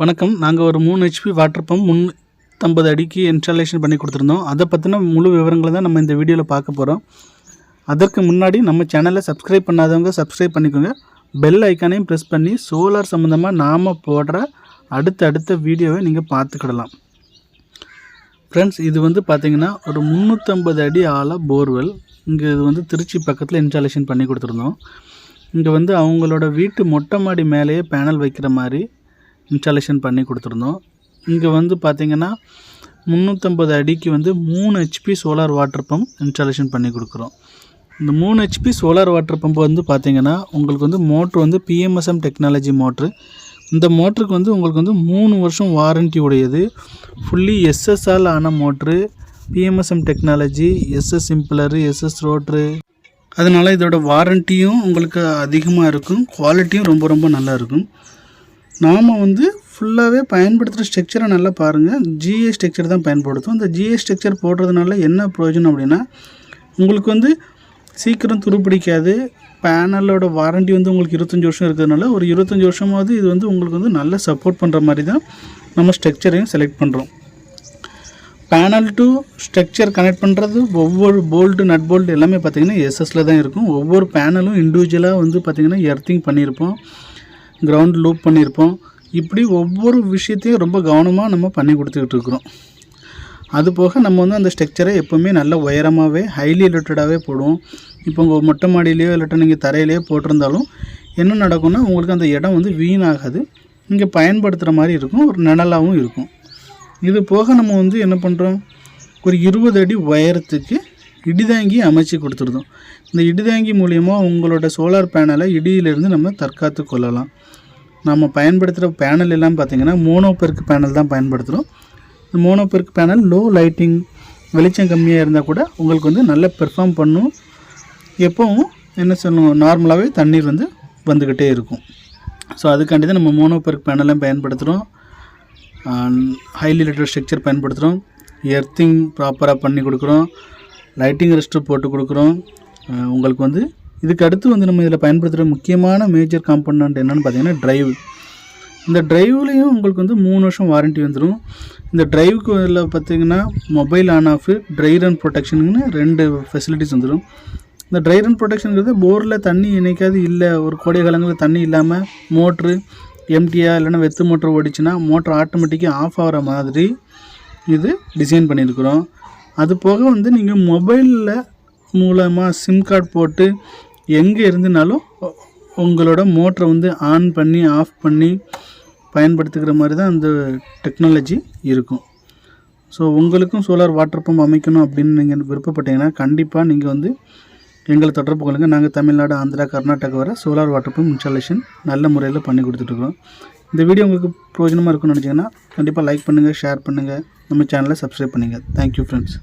வணக்கம். நாங்கள் ஒரு மூணு ஹெச்பி வாட்டர் பம்ப் முந்நூற்றம்பது அடிக்கு இன்ஸ்டாலேஷன் பண்ணி கொடுத்துருந்தோம். அதை பற்றின முழு விவரங்களை தான் நம்ம இந்த வீடியோவில் பார்க்க போகிறோம் அதற்கு முன்னாடி நம்ம சேனலை சப்ஸ்கிரைப் பண்ணாதவங்க சப்ஸ்கிரைப் பண்ணிக்கோங்க. பெல் ஐக்கானையும் ப்ரெஸ் பண்ணி சோலார் சம்மந்தமாக நாம் போடுற அடுத்த அடுத்த வீடியோவை நீங்கள் பார்த்துக்கிடலாம். ஃப்ரெண்ட்ஸ் இது வந்து பார்த்தீங்கன்னா ஒரு முந்நூற்றம்பது அடி ஆழ போர்வெல் இங்கே இது வந்து திருச்சி பக்கத்தில் இன்ஸ்டாலேஷன் பண்ணி கொடுத்துருந்தோம். இங்கே வந்து அவங்களோட வீட்டு மொட்டை மாடி மேலேயே பேனல் வைக்கிற மாதிரி இன்ஸ்டாலேஷன் பண்ணி கொடுத்துருந்தோம். இங்கே வந்து பார்த்தீங்கன்னா முந்நூற்றம்பது அடிக்கு வந்து மூணு HP solar water pump installation பண்ணி கொடுக்குறோம். இந்த மூணு ஹெச்பி சோலார் வாட்டர் பம்ப் வந்து பார்த்திங்கன்னா உங்களுக்கு வந்து மோட்ரு வந்து பிஎம்எஸ்எம் டெக்னாலஜி மோட்ரு இந்த மோட்ருக்கு வந்து உங்களுக்கு வந்து மூணு வருஷம் வாரண்ட்டி உடையது. ஃபுல்லி எஸ்எஸ்ஆல் ஆன motor PMSM technology SS சிம்பிளரு SS rotor அதனால் இதோட வாரண்ட்டியும் உங்களுக்கு அதிகமாக இருக்கும். குவாலிட்டியும் ரொம்ப ரொம்ப நல்லா இருக்கும். நாம் வந்து ஃபுல்லாகவே பயன்படுத்துகிற ஸ்ட்ரக்சரை நல்லா பாருங்கள் ஜிஏ ஸ்ட்ரக்சர் தான் பயன்படுத்தும். இந்த ஜிஏ ஸ்ட்ரக்சர் போடுறதுனால என்ன பிரயோஜனம் அப்படின்னா உங்களுக்கு வந்து சீக்கிரம் துருப்பிடிக்காது. பேனலோட வாரண்டி வந்து உங்களுக்கு இருபத்தஞ்சி வருஷம் இருக்கிறதுனால ஒரு இருபத்தஞ்சி வருஷமாவது இது வந்து உங்களுக்கு வந்து நல்லா சப்போர்ட் பண்ணுற மாதிரி தான் நம்ம ஸ்ட்ரக்சரையும் செலக்ட் பண்ணுறோம் பேனல் டு ஸ்ட்ரக்சர் கனெக்ட் பண்ணுறது ஒவ்வொரு போல்ட்டு நட் போல்ட் எல்லாமே பார்த்திங்கன்னா எஸ்எஸ்ல தான் இருக்கும். ஒவ்வொரு பேனலும் இண்டிவிஜுவலாக வந்து பார்த்திங்கன்னா எர்த்திங் பண்ணியிருப்போம். கிரவுண்ட் லூப் பண்ணியிருப்போம். இப்படி ஒவ்வொரு விஷயத்தையும் ரொம்ப கவனமாக நம்ம பண்ணி கொடுத்துக்கிட்டு இருக்கிறோம். அது போக நம்ம வந்து அந்த ஸ்ட்ரக்சரை எப்போவுமே நல்ல உயரமாகவே ஹைலி ரிலேட்டடாகவே போடுவோம். இப்போ உங்கள் மொட்டை மாடியிலையோ இல்லாட்டா நீங்கள் தரையிலையோ போட்டிருந்தாலும் என்ன நடக்கும்னா உங்களுக்கு அந்த இடம் வந்து வீணாகாது. இங்கே பயன்படுத்துகிற மாதிரி இருக்கும் ஒரு நிழலாகவும் இருக்கும். இது போக நம்ம வந்து என்ன பண்ணுறோம் ஒரு இருபது அடி உயரத்துக்கு இடிதாங்கி அமைச்சு கொடுத்துருந்தோம் இந்த இடிதாங்கி மூலியமாக உங்களோட சோலார் பேனலை இடியிலிருந்து நம்ம தற்காத்து கொள்ளலாம். நம்ம பயன்படுத்துகிற பேனல் எல்லாம் பார்த்திங்கன்னா மோனோபெருக்கு பேனல் தான் பயன்படுத்துகிறோம் இந்த மோனோபெருக்கு பேனல் லோ லைட்டிங் வெளிச்சம் கம்மியாக இருந்தால் கூட உங்களுக்கு வந்து நல்லா பெர்ஃபார்ம் பண்ணும். எப்போவும் என்ன சொல்லணும் நார்மலாகவே தண்ணீர் வந்து வந்துக்கிட்டே இருக்கும். ஸோ அதுக்காண்டி தான் நம்ம மோனோபெருக்கு பேனலும் பயன்படுத்துகிறோம் ஹைலி லிட்டர் ஸ்ட்ரக்சர் பயன்படுத்துகிறோம் எர்த்திங் ப்ராப்பராக பண்ணி கொடுக்குறோம். லைட்டிங் ரெஸ்டர் போட்டு கொடுக்குறோம். உங்களுக்கு வந்து இதுக்கு அடுத்து வந்து நம்ம இதில் பயன்படுத்துகிற முக்கியமான மேஜர் காம்பனண்ட் என்னென்னு பார்த்தீங்கன்னா டிரைவ் இந்த ட்ரைவ்லேயும் உங்களுக்கு வந்து மூணு வருஷம் வாரண்ட்டி வந்துடும் இந்த டிரைவுக்கு இதில் பார்த்தீங்கன்னா mobile on off dry run ப்ரொடெக்ஷனுன்னு ரெண்டு ஃபெசிலிட்டிஸ் வந்துடும் இந்த ட்ரை ரன் ப்ரொடெக்ஷனுங்கிறது போரில் தண்ணி இணைக்காது இல்லை ஒரு கோடை காலங்களில் தண்ணி இல்லாமல் மோட்ரு எம்டியா இல்லைன்னா வெத்து மோட்ரு ஓடிச்சுன்னா மோட்ரு ஆட்டோமேட்டிக்காக ஆஃப் ஆகிற மாதிரி இது டிசைன் பண்ணியிருக்கிறோம். அது போக வந்து நீங்கள் மொபைலில் மூலமாக சிம் கார்டு போட்டு எங்கே இருந்துனாலும் உங்களோட மோட்டரை வந்து ஆன் பண்ணி ஆஃப் பண்ணி பயன்படுத்துகிற மாதிரி தான் அந்த டெக்னாலஜி இருக்கும். ஸோ உங்களுக்கும் சோலார் வாட்டர் பம்ப் அமைக்கணும் அப்படின்னு நீங்கள் விருப்பப்பட்டீங்கன்னா கண்டிப்பாக நீங்கள் வந்து எங்களை தொடர்பு கொள்ளுங்க. நாங்கள் தமிழ்நாடு ஆந்திரா கர்நாடகா வர சோலார் வாட்டர் பம்ப் இன்ஸ்டாலேஷன் நல்ல முறையில் பண்ணி கொடுத்துட்ருக்கோம் இந்த வீடியோ உங்களுக்கு பிரயோஜனமாக இருக்கும்னு நினச்சிங்கன்னா கண்டிப்பாக லைக் பண்ணுங்கள் ஷேர் பண்ணுங்கள் நம்ம சேனலை சப்ஸ்கிரைப் பண்ணுங்கள் தேங்க்யூ ஃப்ரெண்ட்ஸ்